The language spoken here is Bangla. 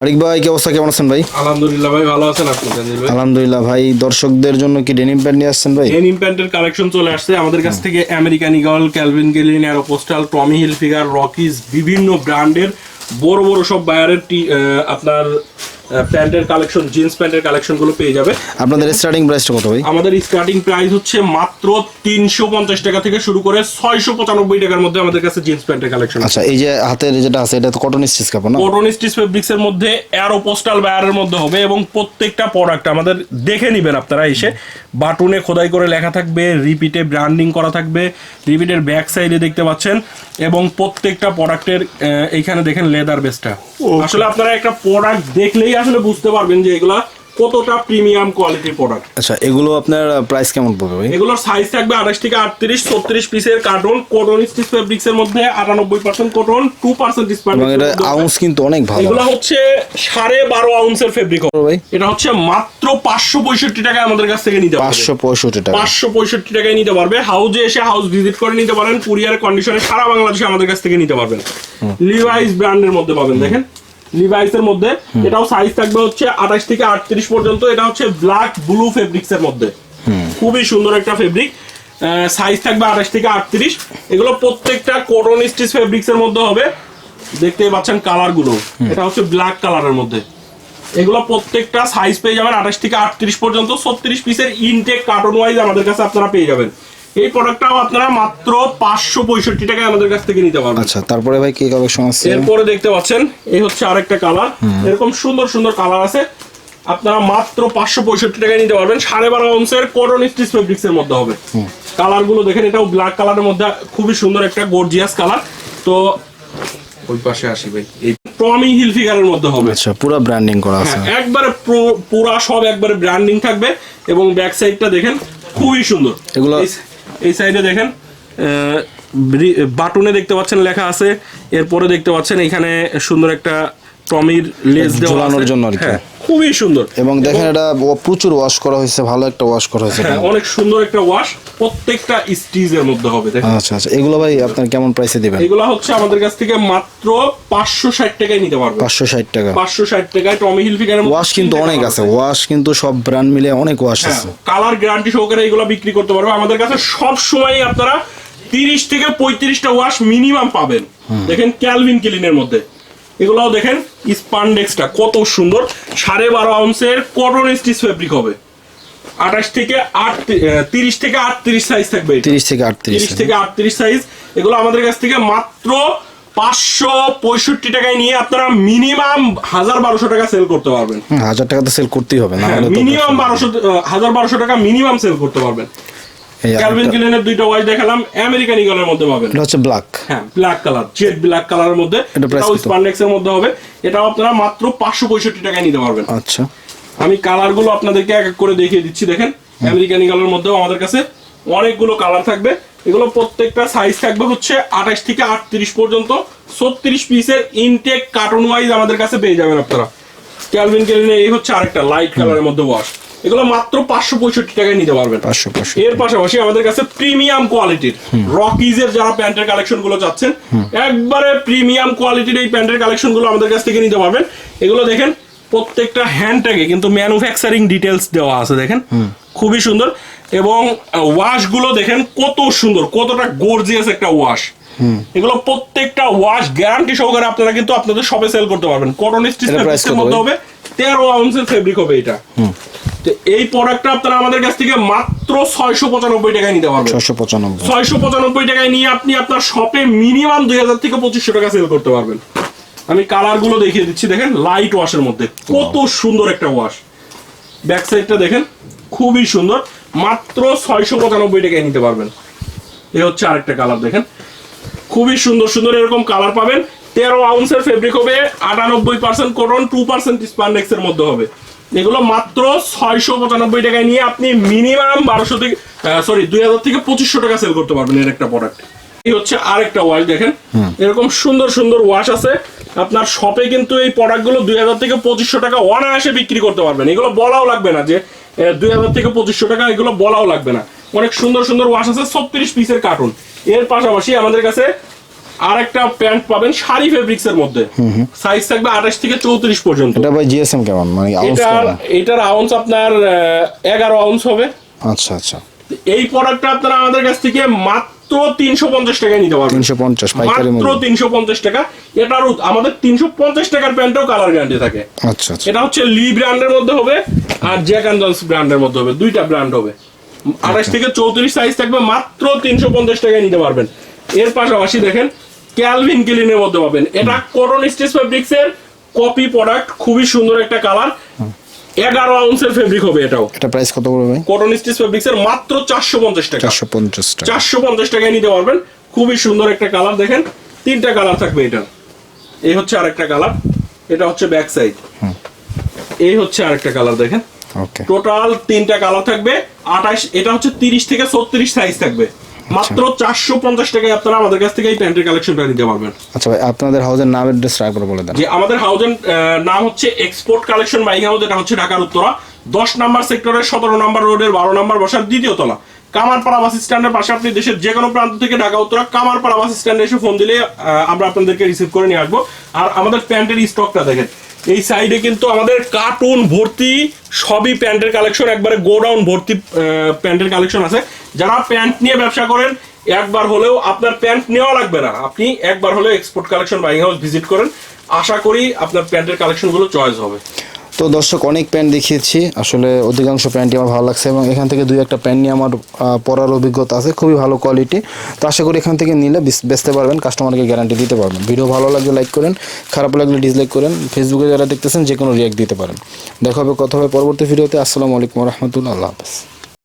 আরিক ভাই কি অবস্থা? কেমন আছেন ভাই? আলহামদুলিল্লাহ ভাই ভালো আছেন আপনি ভাই? আলহামদুলিল্লাহ ভাই দর্শকদের জন্য কি ডেনিম প্যান্ট নিয়ে আসছেন ভাই? ডেনিম প্যান্টের কালেকশন চলে আসছে। আমাদের কাছ থেকে American Eagle Calvin Klein Aeropostale Tommy Hilfiger Rockies বিভিন্ন ব্র্যান্ডের বড় বড় সব বায়ারের আপনার প্যান্টের কালেকশন জিন্স প্যান্টের কালেকশনগুলো পেয়ে যাবে। আপনাদের স্টার্টিং প্রাইসটা কত ভাই? আমাদের স্টার্টিং প্রাইস হচ্ছে মাত্র তিনশো পঞ্চাশ টাকা থেকে শুরু করে ছয়শো পঁচানব্বই টাকার মধ্যে আমাদের কাছে জিন্স প্যান্টের কালেকশন আচ্ছা এই যে হাতের যেটা আছে এটা তো কটন স্টিচ কাপড় না? কটন স্টিচ ফেব্রিক্স এর মধ্যে অ্যারো পোস্টাল বায়ারের মধ্যে হবে এবং প্রত্যেকটা প্রোডাক্ট আমাদের দেখে নেবেন আপনারা এসে। বাটনে খোদাই করে লেখা থাকবে রিপিটে ব্র্যান্ডিং করা থাকবে রিপিটের ব্যাক সাইডে দেখতে পাচ্ছেন এবং প্রত্যেকটা প্রোডাক্টের এইখানে দেখেন লেদার বেসটা আসলে আপনারা একটা প্রোডাক্ট দেখলেই আসলে বুঝতে পারবেন যে এগুলা কতটা প্রিমিয়াম কোয়ালিটির প্রোডাক্ট আচ্ছা এগুলো আপনার প্রাইস কেমন পড়বে ভাই? এগুলোর সাইজ থাকবে আঠাশ থেকে আটত্রিশ ছত্রিশ পিসের কার্টন কটন স্টিচ ফেব্রিক্স এর মধ্যে আটানব্বই পার্সেন্ট কটন টু পার্সেন্ট এবং এটা আউন্স কিন্তু অনেক ভালো। এগুলো হচ্ছে সাড়ে বারো আউন্সের ফেব্রিক ভাই। এটা হচ্ছে মাত্র পাঁচশো পঁয়ষট্টি টাকায় আমাদের কাছ থেকে নিতে পারবে। পাঁচশো পঁয়ষট্টি টাকা। পাঁচশো পঁয়ষট্টি টাকায় নিতে পারবে। হাউজে এসে হাউস ভিজিট করে নিতে পারেন। কুরিয়ার কন্ডিশনে সারা বাংলাদেশে আমাদের কাছ থেকে নিতে পারবেন। লিভাইস ব্র্যান্ডের মধ্যে পাবেন দেখেন। লিভাইস এর মধ্যে এটাও সাইজ থাকবে হচ্ছে আঠাশ থেকে আটত্রিশ পর্যন্ত। এটা হচ্ছে ব্ল্যাক ব্লু ফেব্রিক্স এর মধ্যে খুবই সুন্দর একটা ফেব্রিক সাইজ থাকবে আঠাশ থেকে আটত্রিশ। এগুলো প্রত্যেকটা কটন স্টিচ ফেব্রিক্স এর মধ্যে হবে। দেখতেই পাচ্ছেন কালারগুলো। এটা হচ্ছে ব্ল্যাক কালারের মধ্যে। এগুলো প্রত্যেকটা সাইজ পেয়ে যাবেন আঠাশ থেকে আটত্রিশ পর্যন্ত। ছত্রিশ পিসের ইনটেক কার্টন ওয়াইজ আমাদের কাছে আপনারা পেয়ে যাবেন। এই প্রোডাক্টটাও আপনারা মাত্র পাঁচশো পঁয়ষট্টি টাকায় আমাদের কাছ থেকে নিতে পারবেন। আচ্ছা তারপরে ভাই কি কালেকশন আছে? এরপরে দেখতে পাচ্ছেন এই হচ্ছে আরেকটা কালার এরকম সুন্দর সুন্দর কালার আছে। আপনারা মাত্র পাঁচশো পঁয়ষট্টি টাকায় নিতে পারবেন। সাড়ে বারো অংশের কটন স্টিচ ফেব্রিক্স এর মধ্যে হবে। কালারগুলো দেখেন এটাও ব্ল্যাক কালারের মধ্যে খুবই সুন্দর একটা গর্জিয়াস কালার তো ওই পাশে আসি ভাই। এই টমি হিল ফিগারের মধ্যে হবে। আচ্ছা পুরো ব্র্যান্ডিং করা আছে। হ্যাঁ, একবারে পুরা সব একবারে ব্র্যান্ডিং থাকবে। এবং ব্যাক সাইডটা দেখেন খুবই সুন্দর। এগুলো- এই- সাইডে দেখেন বাটনে দেখতে পাচ্ছেন লেখা আছে এরপরে দেখতে পাচ্ছেন এখানে সুন্দর একটা টমির দেওয়া ঝোলানোর জন্য আর কি। হ্যাঁ, খুবই সুন্দর। এবং দেখেন এটা প্রচুর ওয়াশ করা হয়েছে ভালো একটা ওয়াশ করা হয়েছে হ্যাঁ, অনেক সুন্দর একটা ওয়াশ প্রত্যেকটা স্টিজের মধ্যে হবে দেখেন। আচ্ছা আচ্ছা এগুলো ভাই আপনার কেমন প্রাইসে দিবেন? এগুলা হচ্ছে আমাদের কাছ থেকে মাত্র পাঁচশো ষাট টাকায় নিতে পারবে পাঁচশো ষাট টাকা। পাঁচশো ষাট টাকায় টমি হিলফিগারের ওয়াশ কিন্তু অনেক আছে ওয়াশ কিন্তু সব ব্র্যান্ড মিলে অনেক ওয়াশ আছে। কালার গ্যারান্টি সহকারে এগুলো বিক্রি করতে পারবে। আমাদের কাছে সব সময় আপনারা তিরিশ থেকে পঁয়ত্রিশটা ওয়াশ মিনিমাম পাবেন। দেখেন ক্যালভিন ক্লিনের মধ্যে। এগুলাও দেখেন স্পান্ডেক্সটা কত সুন্দর। সাড়ে বারো আউন্সের কটন স্টিচ ফেব্রিক হবে। আঠাশ থেকে আট তিরিশ থেকে আটত্রিশ সাইজ থাকবে তিরিশ থেকে আটত্রিশ থেকে আটত্রিশ সাইজ এগুলো আমাদের কাছ থেকে মাত্র পাঁচশো পঁয়ষট্টি টাকায় নিয়ে আপনারা মিনিমাম হাজার বারোশো টাকা সেল করতে পারবেন। হাজার টাকা তো সেল করতেই হবে না মিনিমাম বারোশো হাজার বারোশো টাকা মিনিমাম সেল করতে পারবেন। ক্যালভিন ক্লিনের দুইটা ওয়াইজ দেখালাম আমেরিকান ইগলের মধ্যে পাবেন। এটা হচ্ছে ব্ল্যাক হ্যাঁ ব্ল্যাক কালার জেড ব্ল্যাক কালারের মধ্যে। এটাও স্পান্ডেক্স এর মধ্যে হবে। এটাও আপনারা মাত্র পাঁচশো পঁয়ষট্টি টাকায় নিতে পারবেন। আচ্ছা। আমি কালারগুলো আপনাদেরকে এক এক করে দেখিয়ে দিচ্ছি দেখেন। আমেরিকান ইগলের মধ্যেও আমাদের কাছে অনেকগুলো কালার থাকবে। এগুলো প্রত্যেকটা সাইজ থাকবে হচ্ছে আঠাশ থেকে আটত্রিশ পর্যন্ত। ছত্রিশ পিসের ইনটেক কার্টুন ওয়াইজ আমাদের কাছে পেয়ে যাবেন আপনারা। ক্যালভিন ক্লিনের এই হচ্ছে আরেকটা লাইট কালারের মধ্যে ওয়াশ এগুলো মাত্র পাঁচশো পঁয়ষট্টি টাকায় নিতে পারবেন। পাঁচশো এর পাশাপাশি আমাদের কাছে প্রিমিয়াম কোয়ালিটির রকিজের যারা প্যান্টের কালেকশনগুলো চাচ্ছেন একবারে প্রিমিয়াম কোয়ালিটির এই প্যান্টের কালেকশনগুলো আমাদের কাছ থেকে নিতে পারবেন। এগুলো দেখেন প্রত্যেকটা হ্যান্ড ট্যাগে কিন্তু ম্যানুফ্যাকচারিং ডিটেলস দেওয়া আছে দেখেন। খুবই সুন্দর। এবং ওয়াশগুলো দেখেন কত সুন্দর কতটা গর্জিয়াস একটা ওয়াশ এগুলো প্রত্যেকটা ওয়াশ গ্যারান্টি সহকারে আপনারা কিন্তু আপনাদের শপে সেল করতে পারবেন। কটন স্টিচ মধ্যে হবে তেরো আউন্সের ফেব্রিক হবে এটা। এই প্রোডাক্টটা আপনারা আমাদের কাছ থেকে মাত্র ছয়শো পঁচানব্বই টাকায় নিতে পারবেন। ছশো পঁচানব্বই। ছয়শো পঁচানব্বই টাকায় নিয়ে আপনি আপনার শপে মিনিমাম দুই হাজার থেকে পঁচিশশো টাকা সেল করতে পারবেন। আমি কালারগুলো দেখিয়ে দিচ্ছি দেখেন লাইট ওয়াশের মধ্যে। কত সুন্দর একটা ওয়াশ ব্যাক সাইডটা দেখেন খুবই সুন্দর। মাত্র ছয়শো পঁচানব্বই টাকায় নিতে পারবেন। এ হচ্ছে আরেকটা কালার দেখেন। খুবই সুন্দর সুন্দর এরকম কালার পাবেন। তেরো আউন্সের ফেব্রিক হবে আটানব্বই percent cotton two percent spandex এর মধ্যে হবে। এগুলো মাত্র ছয়শো পঁচানব্বই টাকায় নিয়ে আপনি মিনিমাম বারোশো থেকে সরি দুই হাজার থেকে পঁচিশশো টাকা সেল করতে পারবেন এর একটা প্রোডাক্ট এই হচ্ছে আরেকটা ওয়াশ দেখেন। এরকম সুন্দর সুন্দর ওয়াশ আছে। আপনার শপে কিন্তু এই প্রোডাক্টগুলো দুই হাজার থেকে পঁচিশশো টাকা অনায়াসে বিক্রি করতে পারবেন। এগুলো বলাও লাগবে না যে দুই হাজার থেকে পঁচিশশো টাকা এগুলো বলাও লাগবে না। অনেক সুন্দর সুন্দর ওয়াশ আছে ছত্রিশ পিসের কার্টুন এর পাশাপাশি আমাদের কাছে আর একটা প্যান্ট পাবেন শাড়ি ফেব্রিক্স এর মধ্যে সাইজ থাকবে আঠাশ থেকে চৌত্রিশ পর্যন্ত। এটা ভাই জিএসএম কেমন? মানে এটার এটার আউন্স আপনার এগারো আউন্স হবে। আচ্ছা আচ্ছা। এই প্রোডাক্টটা আপনারা আমাদের কাছ থেকে মাত্র তিনশো পঞ্চাশ টাকায় নিতে পারবেন। তিনশো পঞ্চাশ মাত্র তিনশো পঞ্চাশ টাকা। আমাদের তিনশো পঞ্চাশ টাকার প্যান্টেও কালার গ্যারান্টি থাকে। আচ্ছা আচ্ছা। এটা হচ্ছে লি ব্র্যান্ডের মধ্যে হবে আর জ্যাক অ্যান্ড জন্স ব্র্যান্ডের মধ্যে হবে। দুইটা ব্র্যান্ড হবে। আঠাশ থেকে চৌত্রিশ সাইজ থাকবে মাত্র তিনশো পঞ্চাশ টাকায় নিতে পারবেন। এর পাশাপাশি দেখেন ক্যালভিন ক্লিনের মধ্যে পাবেন। এটা করন স্টেজ ফেব্রিক্স এর কপি প্রোডাক্ট খুবই সুন্দর একটা কালার এগারো আউন্সের ফেব্রিক হবে এটাও। এটা প্রাইস কত পড়বে ভাই? করন স্টেজ ফেব্রিক্স এর মাত্র চারশো পঞ্চাশ টাকা। চারশো পঞ্চাশ টাকা। চারশো পঞ্চাশ টাকায় নিতে পারবেন। খুবই সুন্দর একটা কালার দেখেন। তিনটা কালার থাকবে এটা। এই হচ্ছে আরেকটা কালার এটা হচ্ছে ব্যাক সাইড এই হচ্ছে আরেকটা কালার দেখেন। ওকে টোটাল তিনটা কালার থাকবে। আঠাশ এটা হচ্ছে তিরিশ থেকে ছত্রিশ সাইজ থাকবে। মাত্র চারশো পঞ্চাশ টাকায় আপনারা আমাদের কাছ থেকে এই প্যান্টের কালেকশনটা নিতে পারবেন। আচ্ছা ভাই আপনাদের হাউসের নাম অ্যাড্রেস একবার বলে দেন। যে আমাদের হাউজের নাম হচ্ছে এক্সপোর্ট কালেকশন বাইক হাউস এটা হচ্ছে ঢাকার উত্তরা। দশ নাম্বার সেক্টরের সতেরো নাম্বার রোডের বারো নাম্বার বসার দ্বিতীয় তলা। কামারপাড়া বাস স্ট্যান্ডের পাশে আপনি দেশের যে কোনো প্রান্ত থেকে ঢাকা উত্তরা কামারপাড়া বাস স্ট্যান্ডে এসে ফোন দিলে আমরা আপনাদেরকে রিসিভ করে নিয়ে আসব। আর আমাদের প্যান্টের স্টকটা দেখেন এই সাইডে কিন্তু আমাদের কার্টুন ভর্তি সবই প্যান্টের কালেকশন একবারে গোডাউন ভর্তি প্যান্টের কালেকশন আছে। যারা প্যান্ট নিয়ে ব্যবসা করেন, একবার হলেও আপনার প্যান্ট নেওয়া লাগবে না। আপনি একবার হলেও export collection buying house visit করেন। আশা করি আপনার প্যান্টের কালেকশনগুলো চয়েস হবে। তো দর্শক, অনেক প্যান্ট দেখিয়েছি। আসলে অধিকাংশ প্যান্টই আমার ভালো লাগছে এবং এখান থেকে দুই একটা প্যান্ট নিয়ে আমার পরার অভিজ্ঞতা আছে, খুবই ভালো কোয়ালিটি তো আশা করি এখান থেকে নিলে বেচ- বেচতে পারবেন কাস্টমারকে গ্যারান্টি দিতে পারবেন। ভিডিও ভালো লাগলে লাইক করেন, খারাপ লাগলে ডিসলাইক করেন ফেসবুকে যারা দেখতেছেন যে কোনো রিয়াক্ট দিতে পারেন। দেখা হবে, কথা হবে পরবর্তী ভিডিওতে আসসালামু আলাইকুম রহমতুল্লাহ, আল্লাহ হাফেজ।